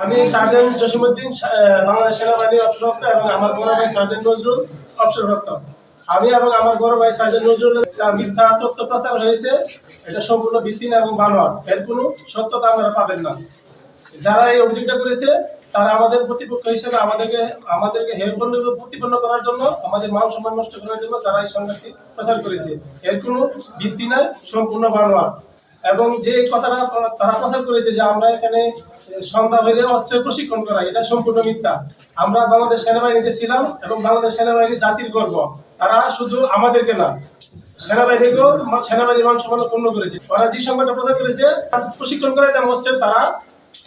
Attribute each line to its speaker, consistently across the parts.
Speaker 1: আমি সার্জেন্ট জসিমুদ্দিন বাংলাদেশ সেনাবাহিনীর অবসরপ্রাপ্ত এবং আমার বড় ভাই সার্জেন্ট নজরুল অবসরপ্রাপ্ত আমি এবং আমার বড় ভাই সার্জেন্ট নজরুল মিথ্যা তথ্য প্রচার হয়েছে। এটা সম্পূর্ণ ভিত্তিহীন এবং বানোয়ার এর কোনো সত্যতা আপনারা পাবেন না। যারা এই অভিযোগটা করেছে, তারা আমাদের প্রতিপক্ষ হিসেবে আমাদেরকে আমাদেরকে হেরপণ্য প্রতিপন্ন করার জন্য, আমাদের মান সম্মান নষ্ট করার জন্য তারা এই সংবাদটি প্রচার করেছে। এর কোনো ভিত্তি নাই, সম্পূর্ণ বানোয়ার এবং যে কথাটা তারা প্রচার করেছে যে আমরা এখানে সন্ধ্যা হইলে অস্ত্রের প্রশিক্ষণ করা, এটা সম্পূর্ণ মিথ্যা। আমরা বাংলাদেশ সেনাবাহিনীতে ছিলাম এবং বাংলাদেশ সেনাবাহিনী জাতির গর্ব। তারা শুধু আমাদেরকে না, সেনাবাহিনীকেও সেনাবাহিনীর মান সম্মান পূর্ণ করেছে। ওরা যে সংবাদটা প্রচার করেছে প্রশিক্ষণ করে দেন অস্ত্রের তারা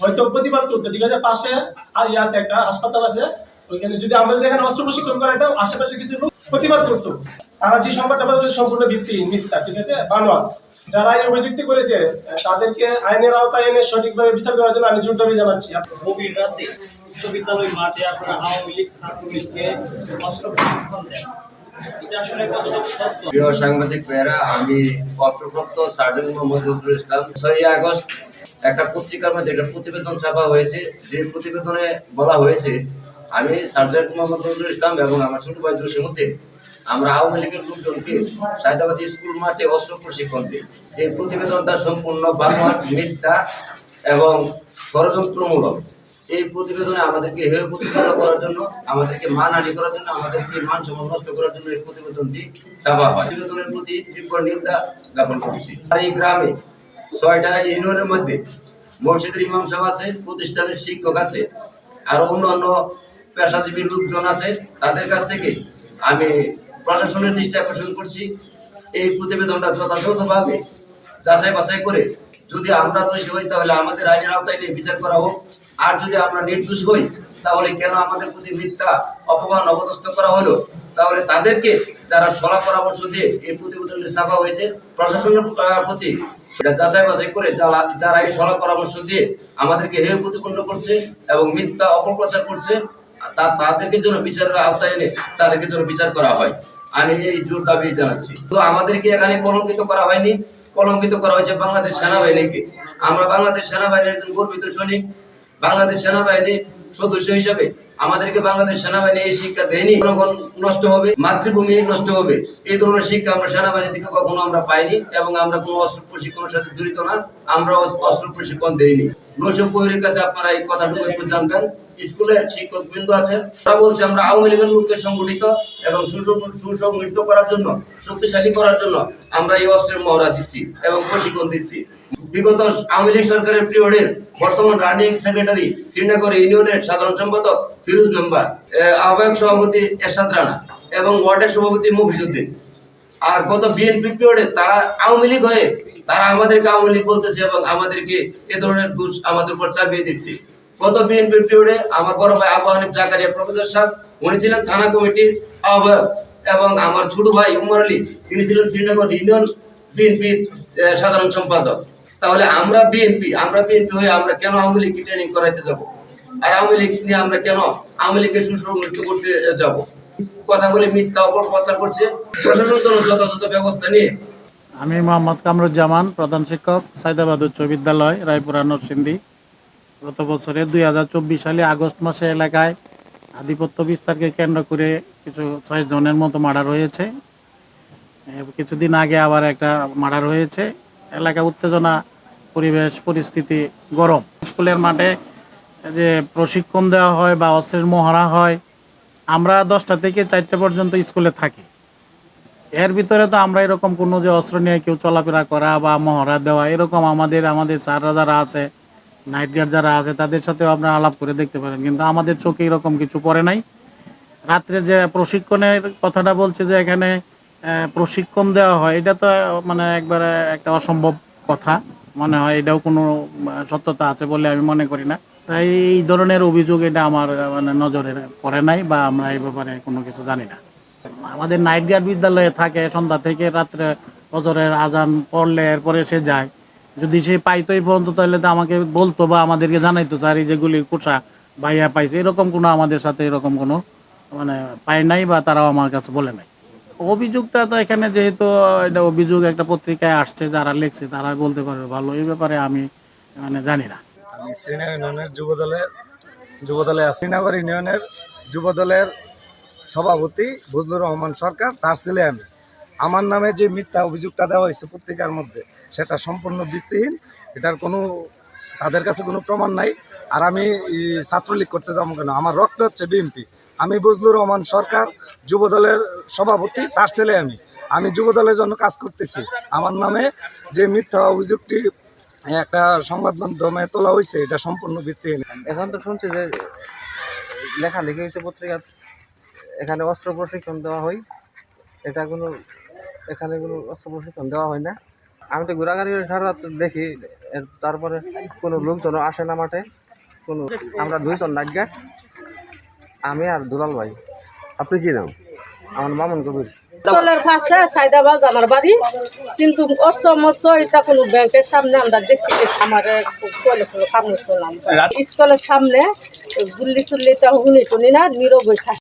Speaker 1: হয়তো প্রতিবাদ করতো। ঠিক আছে, পাশে আর ইয়ে আছে, একটা হাসপাতাল আছে, ওইখানে যদি আমরা যদি এখানে অস্ত্র প্রশিক্ষণ করাইতাম আশেপাশে কিছু লোক প্রতিবাদ করতো। তারা যে সংবাদটা সম্পূর্ণ ভিত্তি মিথ্যা, ঠিক আছে? বানোয়ার যারা এই অভিযুক্তি করেছে তাদেরকে আইনের আওতায় এনে সঠিকভাবে বিচার করার জন্য আমি জোর দাবি জানাচ্ছি।
Speaker 2: গভীর রাতে বিশ্ববিদ্যালয় মাঠে আপনারা আওয়ামী লীগ ছাত্রলীগকে অস্ত্র প্রশিক্ষণ দেন।
Speaker 3: প্রিয় সাংবাদিক ভাইয়েরা আমি অর্থপ্রাপ্ত সার্জন মোহাম্মদ নজরুল ইসলাম। ছয়ই আগস্ট একটা পত্রিকার মধ্যে একটা প্রতিবেদন ছাপা হয়েছে। যে প্রতিবেদনে বলা হয়েছে আমি সার্জেন্ট মোহাম্মদ নজরুল ইসলাম এবং আমার ছোট ভাই জসিমুদ্দিন আমরা আওয়ামী লীগের লোকজনকে সায়দাবাদ স্কুল মাঠে অস্ত্র প্রশিক্ষণ দিই। এই প্রতিবেদনটা সম্পূর্ণ বানোয়ার মিথ্যা এবং ষড়যন্ত্রমূলক। এই প্রতিবেদনে আমাদেরকে হেয় প্রতিবেদন করার জন্য, আমাদেরকে মানহানি করার জন্য, আমাদেরকে মান সম্মান নষ্ট করার জন্য এই প্রতিবেদনটি ছাপা হয়। প্রতিবেদনের প্রতি তীব্র নিন্দা জ্ঞাপন করছি। আর এই গ্রামে ছয়টা ইউনিয়নের মধ্যে মসজিদের ইমাম সাহেব আছে, প্রতিষ্ঠানের শিক্ষক আছে, আর অন্যান্য পেশাজীবী লোকজন আছে। তাদের কাছ থেকে আমি প্রশাসনের দৃষ্টি আকর্ষণ করছি। এই প্রতিবেদনটা যথাযথভাবে যাচাই বাছাই করে যদি আমরা দোষী হই, তাহলে আমাদের আইনের আওতায় নিয়ে বিচার করা হোক। আর যদি আমরা নির্দোষ হই, তাহলে কেন আমাদের প্রতি মিথ্যা অপমান অপদস্থ করা হলো? তাহলে তাদেরকে যারা সলা পরামর্শ দিয়ে এই প্রতিবেদনটি ছাপা হয়েছে, প্রশাসনের প্রতি যাচাই বাছাই করে যারা যারা এই সলা পরামর্শ দিয়ে আমাদেরকে হেয় প্রতিপন্ন করছে এবং মিথ্যা অপপ্রচার করছে তাদেরকে জন্য বিচারের আওতায় এনে তাদেরকে জন্য বিচার করা হয়। আমি এই জোর দাবি জানাচ্ছি। তো আমাদেরকে এখানে কলঙ্কিত করা হয়নি। কলঙ্কিত করা হয়েছে বাংলাদেশ সেনাবাহিনীকে। আমরা বাংলাদেশ সেনাবাহিনীর একজন গর্বিত সৈনিক। বাংলাদেশ সেনাবাহিনীর সদস্য হিসাবে আমাদেরকে বাংলাদেশ সেনাবাহিনী এই শিক্ষা দেয়নি, জনগণ নষ্ট হবে, মাতৃভূমি নষ্ট হবে। এই ধরনের শিক্ষা আমরা সেনাবাহিনী থেকে কখনো আমরা পাইনি এবং আমরা কোনো অস্ত্র প্রশিক্ষণের সাথে জড়িত না, আমরা অস্ত্র প্রশিক্ষণ দেইনি। কাছে আপনারা এই কথাটুকু একটু জানবেন। স্কুলের শিক্ষক বৃন্দ আছে তারা বলছে আমরা আওয়ামী লীগের লোককে সংগঠিত এবং সুসংগঠিত করার জন্য, শক্তিশালী করার জন্য আমরা এই অস্ত্রের মহড়া দিচ্ছি এবং প্রশিক্ষণ দিচ্ছি। বিগত আওয়ামী লীগ সরকারের পিরিয়ডের বর্তমান রানিং সেক্রেটারি শ্রীনগর ইউনিয়নের সাধারণ সম্পাদক ফিরুজ মেম্বার আহ্বায়ক সভাপতি এরশাদ রানা এবং ওয়ার্ডের সভাপতি মফিজুদ্দিন আর গত বিএনপি পিরিয়ডে তারা আওয়ামী লীগ হয়ে তারা আমাদেরকে আওয়ামী লীগ বলতেছে এবং আমাদেরকে এ ধরনের দোষ আমাদের উপর চাপিয়ে দিচ্ছে। গত বিএনপি পিরিয়ডে আমার বড় ভাই আবু জাকারিয়া, প্রফেসর সাহেব, উনি ছিলেন থানা কমিটির আহ্বায়ক এবং আমার ছোট ভাই উমর আলী, তিনি ছিলেন শ্রীনগর ইউনিয়ন বিএনপির সাধারণ সম্পাদক। তাহলে আমরা বিএনপি আমরা বিএনপি হয়ে আমরা কেন আওয়ামী লীগকে ট্রেনিং করাইতে যাব? আর আওয়ামী লীগ নিয়ে আমরা কেন আওয়ামী লীগকে সুসংগঠিত করতে যাব? কথাগুলি মিথ্যা, অপপ্রচার করছে। প্রশাসন যথাযথ ব্যবস্থা নিয়ে।
Speaker 4: আমি মোহাম্মদ কামরুজ্জামান, প্রধান শিক্ষক সাইদাবাদ উচ্চ বিদ্যালয়, রায়পুরা নরসিংদী। গত বছরে দুই হাজার চব্বিশ সালে আগস্ট মাসে এলাকায় আধিপত্য বিস্তারকে কেন্দ্র করে কিছু ছয় জনের মতো মার্ডার হয়েছে। কিছুদিন আগে আবার একটা মার্ডার হয়েছে। এলাকা উত্তেজনা, পরিবেশ, পরিস্থিতি গরম। স্কুলের মাঠে যে প্রশিক্ষণ দেওয়া হয় বা অস্ত্রের মহড়া হয়, আমরা দশটা থেকে চারটে পর্যন্ত স্কুলে থাকি। এর ভিতরে তো আমরা এরকম কোনো যে অস্ত্র নিয়ে কেউ চলাফেরা করা বা মহড়া দেওয়া, এরকম আমাদের আমাদের স্যাররা যারা আছে, নাইট গার্ড যারা আছে, তাদের সাথেও আপনারা আলাপ করে দেখতে পারেন। কিন্তু আমাদের চোখে এরকম কিছু পড়ে নাই। রাত্রে যে প্রশিক্ষণের কথাটা বলছে যে এখানে প্রশিক্ষণ দেওয়া হয়। এটা তো মানে একবারে একটা অসম্ভব কথা। মনে হয় এটাও কোনো সত্যতা আছে বলে আমি মনে করি না। তাই এই ধরনের অভিযোগ এটা আমার মানে নজরে পড়ে নাই বা আমরা এই ব্যাপারে কোনো কিছু জানি না। আমাদের নাইট গার্ড বিদ্যালয়ে থাকে, সন্ধ্যা থেকে রাত্রে বছরের আজান পড়লে এরপরে সে যায়। যদি সে পাইতো এই পর্যন্ত, তাহলে তো আমাকে বলতো বা আমাদেরকে জানাইতো, স্যার, এই যেগুলির কোষা ভাইয়া পাইছে, এরকম কোনো আমাদের সাথে এরকম কোনো মানে পায় নাই বা তারাও আমার কাছে বলে নাই। অভিযোগটা তো এখানে যেহেতু, এটা অভিযোগ একটা পত্রিকায় আসছে, যারা লিখছে তারা বলতে পারবে ভালো। এই ব্যাপারে আমি মানে জানি না।
Speaker 5: আমি শ্রীনগর ইউনিয়নের যুবদলের, যুবদলে শ্রীনগর ইউনিয়নের যুবদলের সভাপতি ফজলুর রহমান সরকার, তার ছেলে আমি। আমার নামে যে মিথ্যা অভিযোগটা দেওয়া হয়েছে পত্রিকার মধ্যে, সেটা সম্পূর্ণ ভিত্তিহীন। এটার কোনো, তাদের কাছে কোনো প্রমাণ নাই। আর আমি ছাত্রলীগ করতে যাব কেন? আমার রক্ত হচ্ছে বিএনপি। আমি ফজলুর রহমান সরকার, যুবদলের সভাপতি, তার ছেলে আমি। আমি যুবদলের জন্য কাজ করতেছি। আমার নামে যে মিথ্যা অভিযোগটি, একটা সংবাদ মাধ্যমে তোলা হয়েছে, এটা সম্পূর্ণ ভিত্তিহীন
Speaker 6: এখন তো শুনছি যে লেখালেখি হয়েছে পত্রিকা, এখানে অস্ত্র প্রশিক্ষণ দেওয়া হয়। এটা কোনো, এখানে কোনো অস্ত্র প্রশিক্ষণ দেওয়া হয় না। আমি তো ঘোরাঘুরি সারা দেখি তারপরে কোনো লোকজন আসে না মাঠে। কোনো, আমরা দুইজন নাটগা আমি আর দুলাল ভাই। আপনি কি নাম? আমার মামুন কবির।
Speaker 7: চলের কাছে সাইদাবাজ আমার বাড়ি। কিন্তু অস্ত মস্ত এটা কোনো ব্যাংকের সামনে আমরা দেখছি আমার কলে কাম করলাম স্কুলের সামনে গুল্লি চুল্লি তা হুনি টুনি না নীরব হয়ে থাকে।